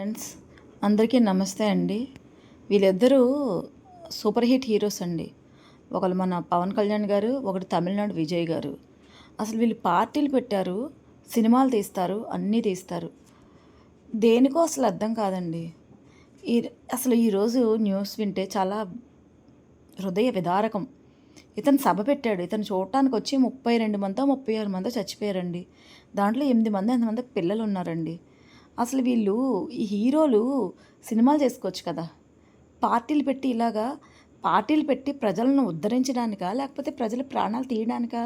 Friends అందరికీ నమస్తే అండి. వీళ్ళిద్దరూ సూపర్ హిట్ హీరోస్ అండి. ఒకరు మన పవన్ కళ్యాణ్ గారు ఒకటి తమిళనాడు విజయ్ గారు. అసలు వీళ్ళు పార్టీలు పెట్టారు సినిమాలు తీస్తారు అన్నీ తీస్తారు. దేనికో అసలు అర్థం కాదండి. ఈ అసలు ఈరోజు న్యూస్ వింటే చాలా హృదయ విదారకం. ఇతను సభ పెట్టాడు. ఇతను చూడటానికి వచ్చి ముప్పై రెండు మందో ముప్పై ఆరు మందో చచ్చిపోయారండి. దాంట్లో ఎనిమిది మంది ఎంతమంది పిల్లలు ఉన్నారండి. అసలు వీళ్ళు ఈ హీరోలు సినిమాలు చేసుకోవచ్చు కదా. పార్టీలు పెట్టి ఇలాగా పార్టీలు పెట్టి ప్రజలను ఉద్ధరించడానికా లేకపోతే ప్రజల ప్రాణాలు తీయడానికా?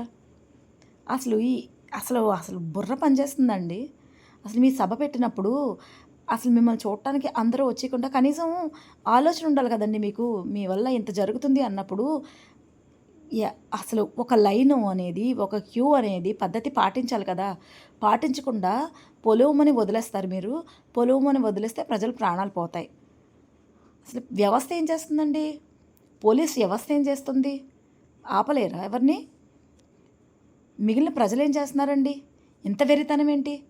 అసలు ఈ అసలు అసలు బుర్ర పనిచేస్తుందండి. అసలు మీ సభ పెట్టినప్పుడు అసలు మిమ్మల్ని చూడటానికి అందరూ వచ్చేయకుండా కనీసం ఆలోచన ఉండాలి కదండి మీకు మీ వల్ల ఇంత జరుగుతుంది అన్నప్పుడు అసలు ఒక లైను అనేది ఒక క్యూ అనేది పద్ధతి పాటించాలి కదా. పాటించకుండా పొలవుమని వదిలేస్తారు మీరు. పొలవుమని వదిలేస్తే ప్రజలు ప్రాణాలు పోతాయి. అసలు వ్యవస్థ ఏం చేస్తుందండి? పోలీస్ వ్యవస్థ ఏం చేస్తుంది? ఆపలేరా ఎవరిని? మిగిలిన ప్రజలు ఏం చేస్తున్నారండి? ఇంత వెరితనం ఏంటి?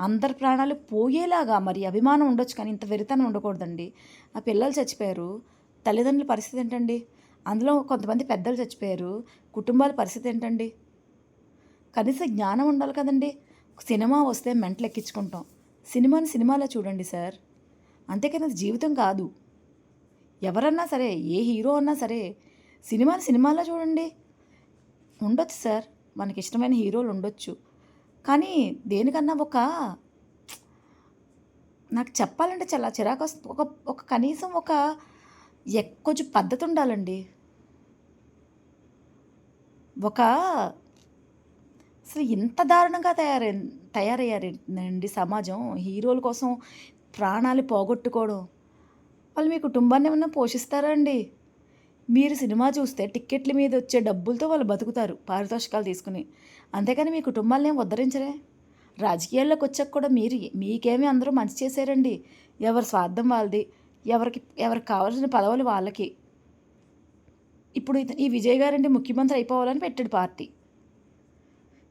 అందరి ప్రాణాలు పోయేలాగా మరి అభిమానం ఉండొచ్చు కానీ ఇంత వెరితనం ఉండకూడదండి. ఆ పిల్లలు చచ్చిపోయారు. తల్లిదండ్రుల పరిస్థితి ఏంటండి? అందులో కొంతమంది పెద్దలు చచ్చిపోయారు. కుటుంబాల పరిస్థితి ఏంటండి? కనీసం జ్ఞానం ఉండాలి కదండి. సినిమా వస్తే మెంటలు ఎక్కించుకుంటాం. సినిమాని సినిమాలో చూడండి సార్. అంతేకాని అది జీవితం కాదు. ఎవరన్నా సరే ఏ హీరో అన్నా సరే సినిమాని సినిమాలో చూడండి. ఉండొచ్చు సార్. మనకి ఇష్టమైన హీరోలు ఉండొచ్చు. కానీ దేనికన్నా ఒక నాకు చెప్పాలంటే చాలా చిరాకు ఒక ఒక కనీసం ఒక కొంచెం పద్ధతి ఉండాలండి. ఒక అసలు ఇంత దారుణంగా తయారై తయారయ్యారండి సమాజం. హీరోల కోసం ప్రాణాలు పోగొట్టుకోవడం. వాళ్ళు మీ కుటుంబాన్ని ఏమన్నా పోషిస్తారా అండి? మీరు సినిమా చూస్తే టిక్కెట్ల మీద వచ్చే డబ్బులతో వాళ్ళు బతుకుతారు పారితోషికాలు తీసుకుని. అంతేకాని మీ కుటుంబాలను ఏం ఉద్ధరించరే? రాజకీయాల్లోకి వచ్చాక కూడా మీరు మీకేమి అందరూ మంచి చేశారండి? ఎవరి స్వార్థం వాళ్ళది? ఎవరికి ఎవరికి కావాల్సిన పదవులు వాళ్ళకి? ఇప్పుడు ఈ విజయ్ గారంటే ముఖ్యమంత్రి అయిపోవాలని పెట్టాడు పార్టీ.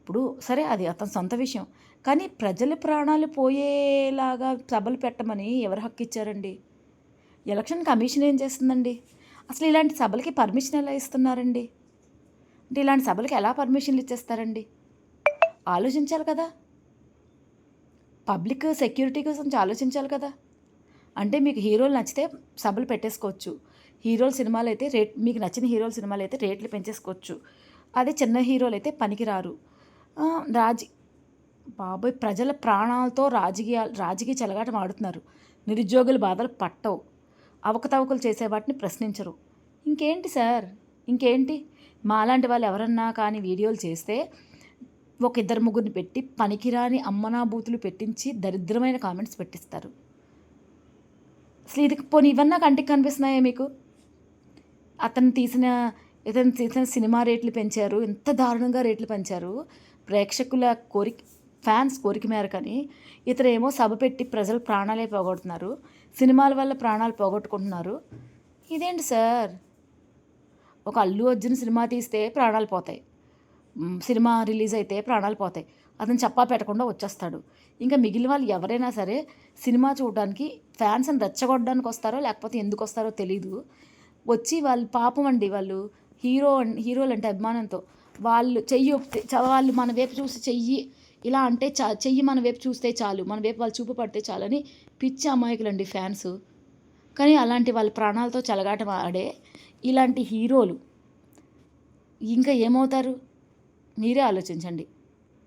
ఇప్పుడు సరే అది అతని సొంత విషయం. కానీ ప్రజల ప్రాణాలు పోయేలాగా సభలు పెట్టమని ఎవరు హక్కు ఇచ్చారండి? ఎలక్షన్ కమిషన్ ఏం చేస్తుందండి? అసలు ఇలాంటి సభలకి పర్మిషన్ ఎలా ఇస్తున్నారండి? అంటే ఇలాంటి సభలకి ఎలా పర్మిషన్లు ఇచ్చేస్తారండి? ఆలోచించాలి కదా. పబ్లిక్ సెక్యూరిటీ కోసం ఆలోచించాలి కదా. అంటే మీకు హీరోలు నచ్చితే సభలు పెట్టేసుకోవచ్చు. హీరోల సినిమాలు అయితే రేట్ మీకు నచ్చిన హీరోల సినిమాలు అయితే రేట్లు పెంచేసుకోవచ్చు. అదే చిన్న హీరోలు అయితే పనికిరారు రాజ బాబోయ్ ప్రజల ప్రాణాలతో రాజకీయ రాజకీయ చెలగాటం ఆడుతున్నారు. నిరుద్యోగుల బాధలు పట్టవు. అవకతవకలు చేసే వాటిని ప్రశ్నించరు. ఇంకేంటి సార్? ఇంకేంటి? మాలాంటి వాళ్ళు ఎవరన్నా కానీ వీడియోలు చేస్తే ఒక ఇద్దరు ముగ్గురిని పెట్టి పనికిరాని అమ్మనాభూతులు పెట్టించి దరిద్రమైన కామెంట్స్ పెట్టిస్తారు. అసలు ఇది పోనీ ఇవన్నా కంటికి కనిపిస్తున్నాయా మీకు? అతను తీసిన ఇతను తీసిన సినిమా రేట్లు పెంచారు ఎంత దారుణంగా రేట్లు పెంచారు. ప్రేక్షకుల కోరిక ఫ్యాన్స్ కోరిక మేరకని ఇతరేమో సభ పెట్టి ప్రజలు ప్రాణాలే పోగొడుతున్నారు. సినిమాల వల్ల ప్రాణాలు పోగొట్టుకుంటున్నారు. ఇదేంటి సార్? ఒక అల్లు అర్జున్ సినిమా తీస్తే ప్రాణాలు పోతాయి. సినిమా రిలీజ్ అయితే ప్రాణాలు పోతాయి. అతను చెప్పా పెట్టకుండా వచ్చేస్తాడు. ఇంకా మిగిలిన వాళ్ళు ఎవరైనా సరే సినిమా చూడడానికి ఫ్యాన్స్ని రెచ్చగొట్టడానికి వస్తారో లేకపోతే ఎందుకు వస్తారో తెలీదు. వచ్చి వాళ్ళు పాపం అండి వాళ్ళు. హీరో హీరోలు అంటే అభిమానంతో. వాళ్ళు చెయ్యి వాళ్ళు మన వైపు చూసి చెయ్యి ఇలా అంటే చా చెయ్యి మన వైపు చూస్తే చాలు మన వైపు వాళ్ళు చూపు పడితే చాలని పిచ్చి అమాయకులండి ఫ్యాన్స్. కానీ అలాంటి వాళ్ళ ప్రాణాలతో చెలగాటం ఆడే ఇలాంటి హీరోలు. ఇంకా ఏమవుతారు? మీరే ఆలోచించండి.